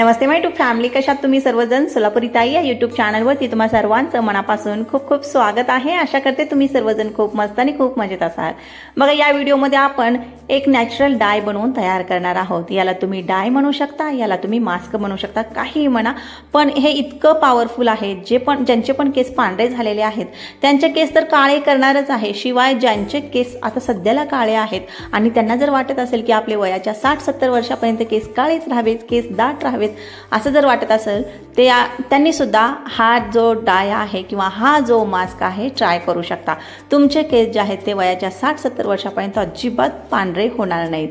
Namaste my to family कशात तुम्ही सर्वजण? सोलापुरी ताई या यूट्यूब चॅनलवरती तुम्हा सर्वांचं मनापासून खूप खूप स्वागत आहे. आशा करते तुम्ही सर्वजण खूप मस्त आणि खूप मजेत असाल. बघा या व्हिडिओमध्ये आपण एक नॅचरल डाय बनवून तयार करणार आहोत. याला तुम्ही डाय म्हणू शकता याला तुम्ही मास्क म्हणू शकता काहीही म्हणा. पण हे इतकं पॉवरफुल आहे जे पण ज्यांचे पण केस पांढरे झालेले आहेत त्यांचे केस तर काळे करणारच आहे. शिवाय ज्यांचे केस आता सध्याला काळे आहेत आणि त्यांना जर वाटत असेल की आपले वयाच्या साठ सत्तर वर्षापर्यंत केस काळेच राहावेत केस दाट राहावेत असं जर वाटत असेल ते त्यांनी सुद्धा हा जो डाय आहे किंवा हा जो मास्क आहे ट्राय करू शकता. तुमचे केस जे आहेत ते वयाच्या साठ सत्तर वर्षापर्यंत अजिबात पांढरे होणार नाहीत.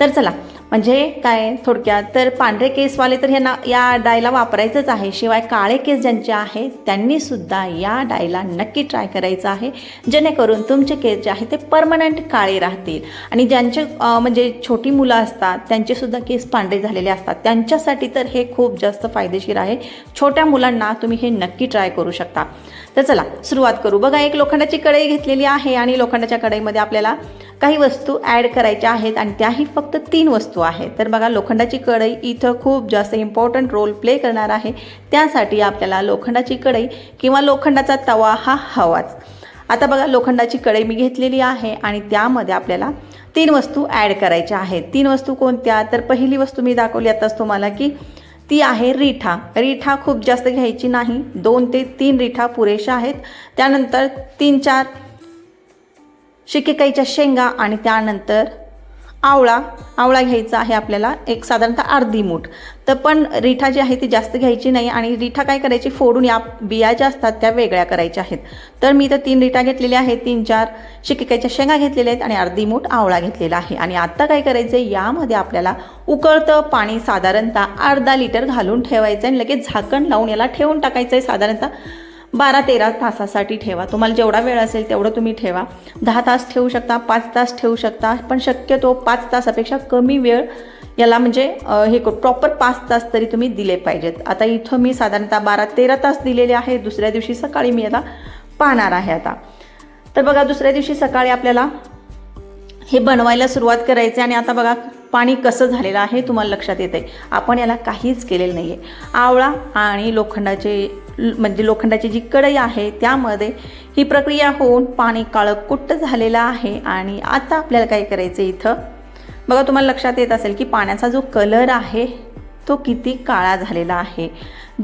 तर चला म्हणजे काय थोडक्यात तर पांढरे केसवाले तर ह्यांना या डायला वापरायचंच आहे. शिवाय काळे केस ज्यांचे आहेत त्यांनीसुद्धा या डायला नक्की ट्राय करायचं आहे. जेणेकरून तुमचे केस जे आहेत ते परमनंट काळे राहतील. आणि ज्यांचे म्हणजे छोटी मुलं असतात त्यांचेसुद्धा केस पांढरे झालेले असतात. त्यांच्यासाठी तर हे खूप जास्त फायदेशीर आहे. छोट्या मुलांना तुम्ही हे नक्की ट्राय करू शकता. तर चला सुरुवात करू. बघा एक लोखंडाची कढई घेतलेली आहे आणि लोखंडाच्या कढईमध्ये आपल्याला काही वस्तू ॲड करायच्या आहेत आणि त्याही फक्त तीन वस्तू आहेत. तर बघा लोखंडाची कढई इथं खूप जास्त इम्पॉर्टंट रोल प्ले करणार आहे. त्यासाठी आपल्याला लोखंडाची कढई किंवा लोखंडाचा तवा हा हवाच. आता बघा लोखंडाची कढई मी घेतलेली आहे आणि त्यामध्ये आपल्याला तीन वस्तू ॲड करायच्या आहेत. तीन वस्तू कोणत्या? तर पहिली वस्तू मी दाखवली आताच तुम्हाला की ती आहे रिठा. रिठा खूप जास्त घ्यायची नाही. दोन ते तीन रिठा पुरेशा आहेत. त्यानंतर तीन चार शिकेकाईच्या शेंगा आणि त्यानंतर आवळा. आवळा घ्यायचा आहे आपल्याला एक साधारणतः अर्धी मूठ. तर पण रिठा जी आहे ती जास्त घ्यायची नाही आणि रिठा काय करायची? फोडून या बिया ज्या असतात त्या वेगळ्या करायच्या आहेत. तर मी तर तीन रिठा घेतलेल्या आहेत. तीन चार शिकेकाईच्या शेंगा घेतलेल्या आहेत आणि अर्धी मूठ आवळा घेतलेला आहे. आणि आत्ता काय करायचं आहे यामध्ये आपल्याला उकळतं पाणी साधारणतः अर्धा लिटर घालून ठेवायचं आहे आणि लगेच झाकण लावून याला ठेवून टाकायचं आहे साधारणतः बारा तेरा तासासाठी ठेवा. तुम्हाला जेवढा वेळ असेल तेवढं तुम्ही ठेवा. दहा तास ठेवू शकता पाच तास ठेवू शकता पण शक्यतो पाच तासापेक्षा कमी वेळ याला म्हणजे हे प्रॉपर पाच तास तरी तुम्ही दिले पाहिजेत. आता इथं मी साधारणतः बारा तेरा तास दिलेले आहे. दुसऱ्या दिवशी सकाळी मी याला पाहणार आहे आता. तर बघा दुसऱ्या दिवशी सकाळी आपल्याला हे बनवायला सुरुवात करायचे आणि आता बघा पाणी कसं झालेलं आहे तुम्हाला लक्षात येतं आहे आपण याला काहीच केलेलं नाही आहे आवळा आणि लोखंडाचे म्हणजे लोखंडाची जी कढई आहे त्यामध्ये ही प्रक्रिया होऊन पाणी काळं कुट्ट झालेलं आहे. आणि आता आपल्याला काय करायचं इथं? बघा तुम्हाला लक्षात येत असेल की पाण्याचा जो कलर आहे तो किती काळा झालेला आहे.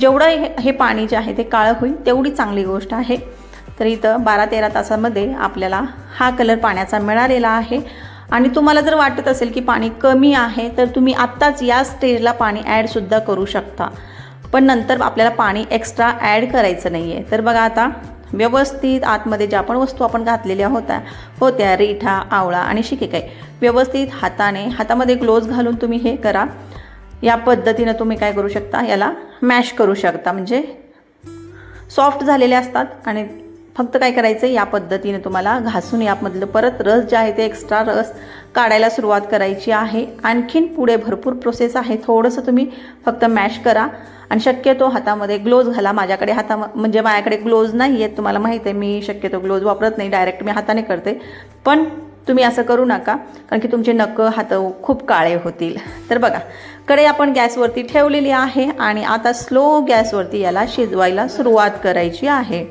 जेवढं हे हे पाणी जे आहे ते काळं होईल तेवढी चांगली गोष्ट आहे. तर इथं बारा तेरा तासामध्ये आपल्याला हा कलर पाण्याचा मिळालेला आहे. आणि तुम्हाला जर वाटत असेल की पाणी कमी आहे तर तुम्ही आत्ताच या स्टेजला पाणी ॲडसुद्धा करू शकता. पण नंतर आपल्याला पाणी एक्स्ट्रा ॲड करायचं नाही आहे तर बघा आता व्यवस्थित आतमध्ये ज्या पण वस्तू आपण घातलेल्या होत्या होत्या रिठा आवळा आणि शिकेकाई व्यवस्थित हाताने हातामध्ये ग्लोव्ज घालून तुम्ही हे करा. या पद्धतीनं तुम्ही काय करू शकता? याला मॅश करू शकता. म्हणजे सॉफ्ट झालेले असतात आणि फक्त काय करायचं या पद्धतीने तुम्हाला घासून यामधलं परत रस जे आहे ते एक्स्ट्रा रस काढायला सुरुवात करायची आहे. आणखीन पुढे भरपूर प्रोसेस आहे. थोडंसं तुम्ही फक्त मॅश करा. आणि शक्यतो हातामध्ये ग्लोव्ज घाला. माझ्याकडे हाता म्हणजे माझ्याकडे ग्लोव्ज नाही आहेत तुम्हाला माहीत आहे मी शक्यतो ग्लोव्ज वापरत नाही. डायरेक्ट मी हाताने करते. पण तुम्ही असं करू नका कारण की तुमचे नकं हात खूप काळे होतील. तर बघा कडे आपण गॅसवरती ठेवलेली आहे आणि आता स्लो गॅसवरती याला शिजवायला सुरुवात करायची आहे.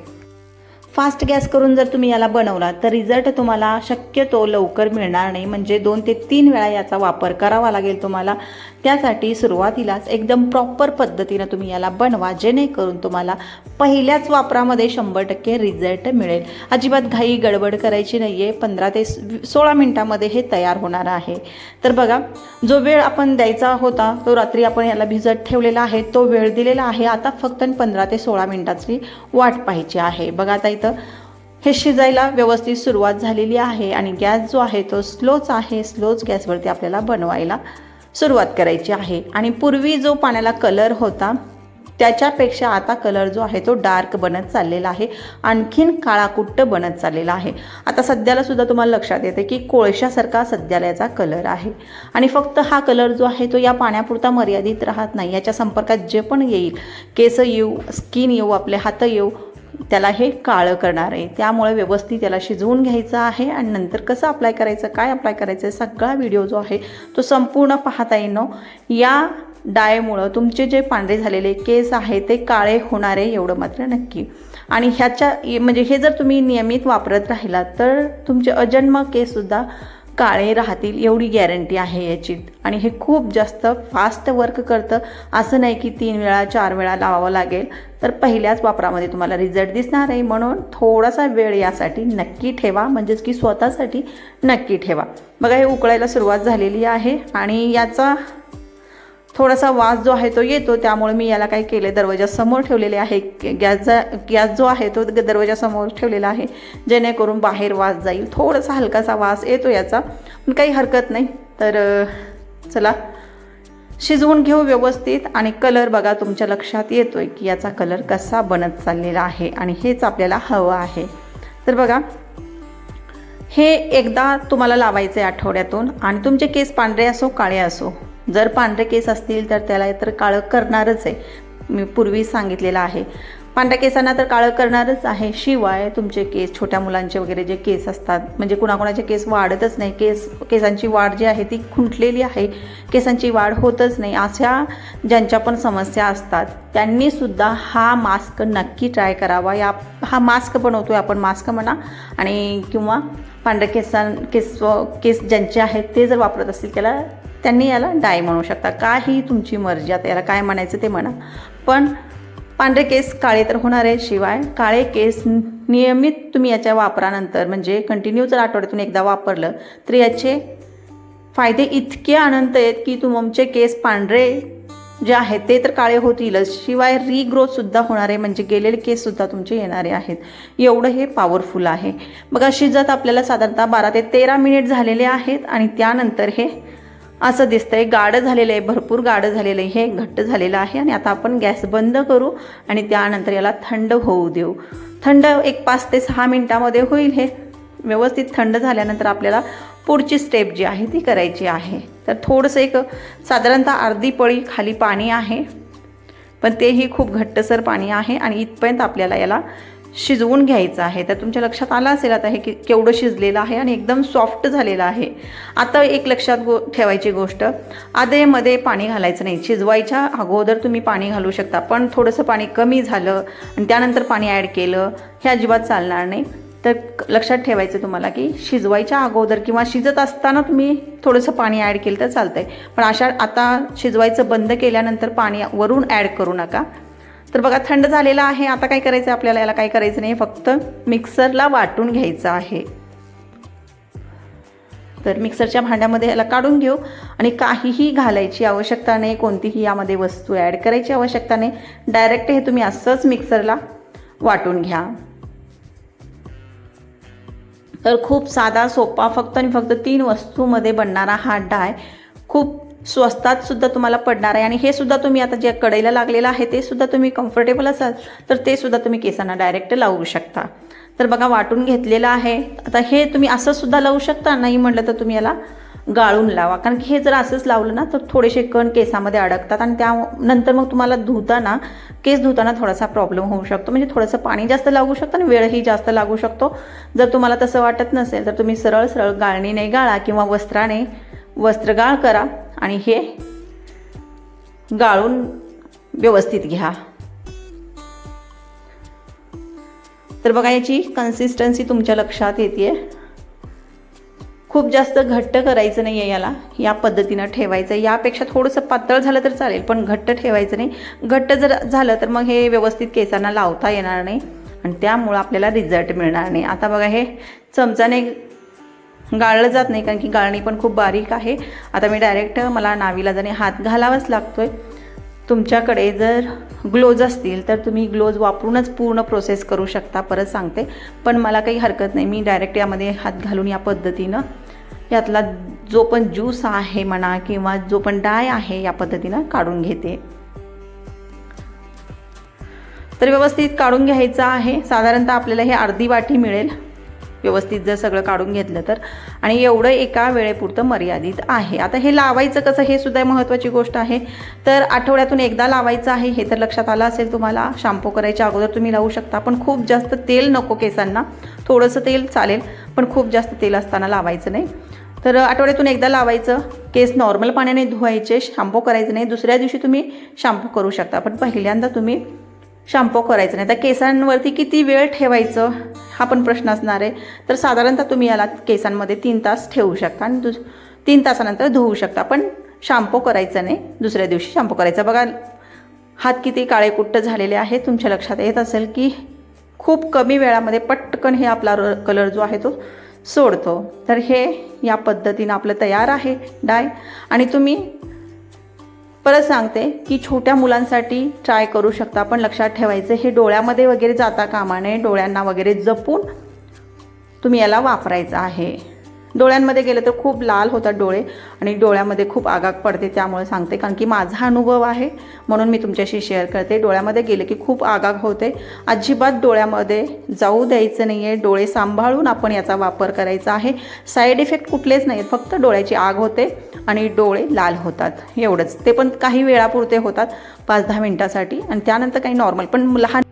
फास्ट गॅस करून जर तुम्ही याला बनवला तर रिझल्ट तुम्हाला शक्यतो लवकर मिळणार नाही. म्हणजे दोन ते तीन वेळा याचा वापर करावा लागेल तुम्हाला. त्यासाठी सुरुवातीलाच एकदम प्रॉपर पद्धतीनं तुम्ही याला बनवा जेणेकरून तुम्हाला पहिल्याच वापरामध्ये शंभर टक्के रिझल्ट मिळेल. अजिबात घाई गडबड करायची नाही आहे पंधरा ते सोळा मिनटामध्ये हे तयार होणार आहे. तर बघा जो वेळ आपण द्यायचा होता तो रात्री आपण याला भिजत ठेवलेला आहे तो वेळ दिलेला आहे. आता फक्त पंधरा ते सोळा मिनटाची वाट पाहिजे आहे. बघा आता इथं हे शिजायला व्यवस्थित सुरुवात झालेली आहे आणि गॅस जो आहे तो स्लोच आहे. स्लोच गॅसवरती आपल्याला बनवायला सुरुवात करायची आहे. आणि पूर्वी जो पाण्याला कलर होता त्याच्यापेक्षा आता कलर जो आहे तो डार्क बनत चाललेला आहे. आणखीन काळाकुट्ट बनत चाललेला आहे. आता सध्याला सुद्धा तुम्हाला लक्षात येते की कोळशासारखा सध्याला याचा कलर आहे. आणि फक्त हा कलर जो आहे तो या पाण्यापुरता मर्यादित राहत नाही. याच्या संपर्कात जे पण येईल केस येऊ स्किन येऊ आपले हात येऊ त्याला हे काळं करणार आहे. त्यामुळे व्यवस्थित त्याला शिजवून घ्यायचं आहे आणि नंतर कसं अप्लाय करायचं काय अप्लाय करायचं सगळा व्हिडिओ जो आहे तो संपूर्ण पाहता येणं. या डायमुळं तुमचे जे पांढरे झालेले केस आहे ते काळे होणार आहे एवढं मात्र नक्की. आणि ह्याच्या म्हणजे हे जर तुम्ही नियमित वापरत राहिलात तर तुमचे अजन्म केससुद्धा काळे राहतील एवढी गॅरंटी आहे याची. आणि हे खूप जास्त फास्ट वर्क करतं. असं नाही की तीन वेळा चार वेळा लावावं लागेल. तर पहिल्याच वापरामध्ये तुम्हाला रिझल्ट दिसणार आहे. म्हणून थोडासा वेळ यासाठी नक्की ठेवा. म्हणजेच की स्वतःसाठी नक्की ठेवा. बघा हे उकळायला सुरुवात झालेली आहे. आणि याचा थोडासा वास जो आहे तो येतो त्यामुळे मी याला काय केले दरवाजासमोर ठेवलेले आहे. गॅसचा गॅस जो आहे तो दरवाजासमोर ठेवलेला आहे. जेणेकरून बाहेर वास जाईल. थोडासा हलकासा वास येतो याचा. पण काही हरकत नाही. तर चला. शिजवून घेऊ व्यवस्थित आणि कलर बघा तुमच्या लक्षात येतो आहे की याचा कलर कसा बनत चाललेला आहे आणि हेच आपल्याला हवं आहे. तर बघा. हे एकदा तुम्हाला लावायचं आहे आठवड्यातून आणि तुमचे केस पांढरे असो काळे असो. जर पांढरे केस असतील तर त्याला तर काळं करणारच आहे. मी पूर्वी सांगितलेलं आहे. पांढऱ्या केसांना तर काळं करणारच आहे. शिवाय तुमचे केस छोट्या मुलांचे वगैरे जे केस असतात म्हणजे कुणाकुणाचे केस वाढतच नाही. केस केसांची वाढ जी आहे ती खुंटलेली आहे. केसांची वाढ होतच नाही. अशा ज्यांच्या पण समस्या असतात त्यांनीसुद्धा हा मास्क नक्की ट्राय करावा. या हा मास्क बनवतो आहे आपण मास्क म्हणा आणि किंवा पांढऱ्या केसां केस केस ज्यांचे आहेत ते जर वापरत असतील त्याला त्यांनी याला डाय म्हणू शकता. काही तुमची मर्जी? आता याला काय म्हणायचं ते म्हणा. पण पांढरे केस काळे तर होणार आहे शिवाय. काळे केस नियमित तुम्ही याच्या वापरानंतर म्हणजे कंटिन्यू जर आठवड्यातून एकदा वापरलं तर याचे फायदे इतके अनंत आहेत की तुमचे केस पांढरे जे आहेत ते तर काळे होतीलच. शिवाय रिग्रोथसुद्धा होणार आहे म्हणजे गेलेले केससुद्धा तुमचे येणारे आहेत. एवढं हे पॉवरफुल आहे. बघा शिजत आपल्याला साधारणतः बारा ते तेरा मिनिट झालेले आहेत आणि त्यानंतर हे असं दिसतंय. गाढं झालेलं आहे भरपूर गाढं झालेलं आहे. हे घट्ट झालेलं आहे आणि आता आपण गॅस बंद करू आणि त्यानंतर याला थंड होऊ देऊ. थंड एक पाच ते सहा मिनटामध्ये होईल हे. व्यवस्थित थंड झाल्यानंतर आपल्याला पुढची स्टेप जी आहे ती करायची आहे. तर थोडंसं एक साधारणतः अर्धी पळी खाली पाणी आहे. पण तेही खूप घट्टसर पाणी आहे आणि इथपर्यंत आपल्याला याला शिजवून घ्यायचं आहे. तर तुमच्या लक्षात आलं असेल आता हे की केवढं शिजलेलं आहे आणि एकदम सॉफ्ट झालेलं आहे. आता एक लक्षात गो ठेवायची गोष्ट. आधेमध्ये पाणी घालायचं नाही. शिजवायच्या अगोदर तुम्ही पाणी घालू शकता. पण थोडंसं पाणी कमी झालं आणि त्यानंतर पाणी ॲड केलं हे अजिबात चालणार नाही. तर लक्षात ठेवायचं तुम्हाला की शिजवायच्या अगोदर किंवा शिजत असताना तुम्ही थोडंसं पाणी ॲड केलं तर चालतंय. पण अशा आता शिजवायचं बंद केल्यानंतर पाणी वरून ॲड करू नका. तर बघा थंड झालेलं आहे. आता काय करायचं आहे आपल्याला? याला काय करायचं नाही? फक्त मिक्सरला वाटून घ्यायचं आहे. तर मिक्सरच्या भांड्यामध्ये याला काढून घेऊ. आणि काहीही घालायची आवश्यकता नाही. कोणतीही यामध्ये वस्तू ॲड करायची आवश्यकता नाही. डायरेक्ट हे तुम्ही असंच मिक्सरला वाटून घ्या. तर खूप साधा सोपा फक्त आणि फक्त तीन वस्तूमध्ये बनणारा हा डाय खूप स्वस्तात सुद्धा तुम्हाला पडणार आहे आणि हे सुद्धा तुम्ही आता जे कढईला लागलेलं आहे ते सुद्धा तुम्ही कम्फर्टेबल असाल तर ते सुद्धा तुम्ही केसांना डायरेक्ट लावू शकता. तर बघा वाटून घेतलेलं आहे. आता हे तुम्ही असं सुद्धा लावू शकता नाही म्हटलं तर तुम्ही याला गाळून लावा. कारण की हे जर असंच लावलं ना तर थोडेसे कण केसामध्ये अडकतात आणि त्यानंतर मग तुम्हाला धुताना केस धुताना थोडासा प्रॉब्लेम होऊ शकतो. म्हणजे थोडंसं पाणी जास्त लागू शकतं आणि वेळही जास्त लागू शकतो. जर तुम्हाला तसं वाटत नसेल तर तुम्ही सरळ सरळ गाळणीने गाळा किंवा वस्त्राने वस्त्रगाळ करा. आणि हे गाळून व्यवस्थित घ्या. तर बघा याची कन्सिस्टन्सी तुमच्या लक्षात येते खूप जास्त घट्ट करायचं नाही आहे याला. या पद्धतीनं ठेवायचं. आहे यापेक्षा थोडंसं पातळ झालं तर चालेल पण घट्ट ठेवायचं नाही. घट्ट जर झालं तर मग हे व्यवस्थित केसांना लावता येणार नाही. आणि त्यामुळं आपल्याला रिझल्ट मिळणार नाही. आता बघा हे चमचाने गाळलं जात नाही कारण की गाळणी पण खूप बारीक आहे. आता मी डायरेक्ट मला नावीला जाणे हात घालावाच लागतो आहे तुमच्याकडे जर ग्लोज असतील तर तुम्ही ग्लोज वापरूनच पूर्ण प्रोसेस करू शकता परत सांगते. पण मला काही हरकत नाही मी डायरेक्ट यामध्ये हात घालून या पद्धतीनं यातला जो पण ज्यूस आहे म्हणा किंवा जो पण डाय आहे या पद्धतीनं काढून घेते. तर व्यवस्थित काढून घ्यायचं आहे. साधारणतः आपल्याला हे अर्धी वाटी मिळेल. व्यवस्थित जर सगळं काढून घेतलं तर. आणि एवढं एका वेळेपुरतं मर्यादित आहे. आता हे लावायचं कसं हे सुद्धा महत्त्वाची गोष्ट आहे. तर आठवड्यातून एकदा लावायचं आहे हे तर लक्षात आलं असेल तुम्हाला. शॅम्पू करायच्या अगोदर तुम्ही लावू शकता. पण खूप जास्त तेल नको केसांना. थोडंसं तेल चालेल पण खूप जास्त तेल असताना लावायचं नाही. तर आठवड्यातून एकदा लावायचं. केस नॉर्मल पाण्याने धुवायचे शॅम्पू करायचं नाही. दुसऱ्या दिवशी तुम्ही शॅम्पू करू शकता. पण पहिल्यांदा तुम्ही शॅम्पू करायचं नाही. तर केसांवरती किती वेळ ठेवायचं? हा पण प्रश्न असणार आहे. तर साधारणतः तुम्ही याला केसांमध्ये तीन तास ठेवू शकता आणि दुस तीन तासानंतर धुवू शकता. पण शॅम्पू करायचं नाही. दुसऱ्या दिवशी शॅम्पू करायचा. बघा हात किती काळेकुट्ट झालेले आहे तुमच्या लक्षात येत असेल की खूप कमी वेळामध्ये पटकन हे आपला र कलर जो आहे तो सोडतो. तर हे या पद्धतीनं आपलं तयार आहे डाय. आणि तुम्ही परत सांगते की छोट्या मुलांसाठी ट्राय करू शकता. पण लक्षात ठेवायचं हे डोळ्यामध्ये वगैरे जाता कामा नये. डोळ्यांना वगैरे जपून तुम्ही याला वापरायचं आहे. डोळ्यांमध्ये गेलं तर खूप लाल होतात डोळे आणि डोळ्यामध्ये खूप आगाग पडते त्यामुळे सांगते कारण की माझा अनुभव आहे. म्हणून मी तुमच्याशी शेअर करते. डोळ्यामध्ये गेले की खूप आगाग होते. अजिबात डोळ्यामध्ये जाऊ द्यायचं नाही आहे डोळे सांभाळून आपण याचा वापर करायचा आहे. साईड इफेक्ट कुठलेच नाही आहेत फक्त डोळ्याची आग होते आणि डोळे लाल होतात. एवढंच. ते पण काही वेळापुरते होतात. पाच दहा मिनटासाठी. आणि त्यानंतर काही नॉर्मल पण लहान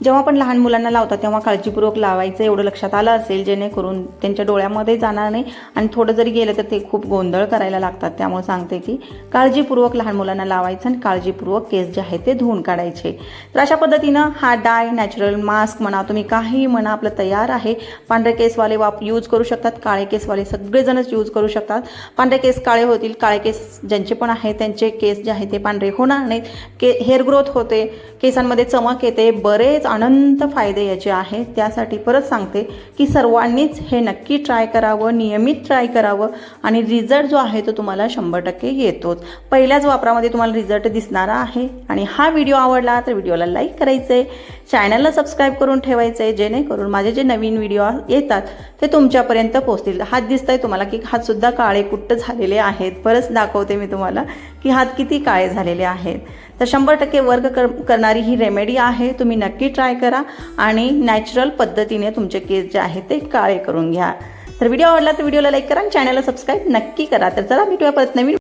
जेव्हा पण लहान मुलांना लावतात तेव्हा काळजीपूर्वक लावायचं एवढं लक्षात आलं असेल जेणेकरून त्यांच्या डोळ्यामध्ये जाणार नाही आणि थोडं जरी गेलं तर ते खूप गोंधळ करायला लागतात. त्यामुळे सांगते की काळजीपूर्वक लहान मुलांना लावायचं आणि काळजीपूर्वक केस जे आहे ते धुवून काढायचे. तर अशा पद्धतीनं हा डाय नॅचरल मास्क म्हणा तुम्ही काही म्हणा आपलं तयार आहे. पांढरे केसवाले वाप यूज करू शकतात काळे केसवाले सगळेजणच यूज करू शकतात. पांढरे केस काळे होतील काळे केस ज्यांचे पण आहे त्यांचे केस जे आहे ते पांढरे होणार नाहीत. के हेअर ग्रोथ होते केसांमध्ये चमक येते बरेच अनंत फायदे याचे आहेत. त्यासाठी परत सांगते की सर्वांनीच हे नक्की ट्राय करावं नियमित ट्राय करावं आणि रिझल्ट जो आहे तो तुम्हाला शंभर टक्के येतोच. पहिल्याच वापरामध्ये तुम्हाला रिझल्ट दिसणारा आहे आणि हा व्हिडिओ आवडला तर व्हिडिओला लाईक करायचं आहे चॅनलला सबस्क्राईब करून ठेवायचं आहे जेणेकरून माझे जे नवीन व्हिडिओ येतात ते तुमच्यापर्यंत पोहोचतील. हात दिसत आहे तुम्हाला की हातसुद्धा काळे कुट्ट झालेले आहेत. परत दाखवते मी तुम्हाला की हात किती काळे झालेले आहेत. तर शंभर टक्के वर्क कर करणारी ही रेमेडी आहे तुम्ही नक्की ट्राय करा आणि नॅचरल पद्धतीने तुमचे केस जे आहेत ते काळे करून घ्या. तर व्हिडिओ आवडला तर व्हिडिओला लाईक करा आणि चॅनलला सबस्क्राईब नक्की करा. तर चला भेटूया परत नवीन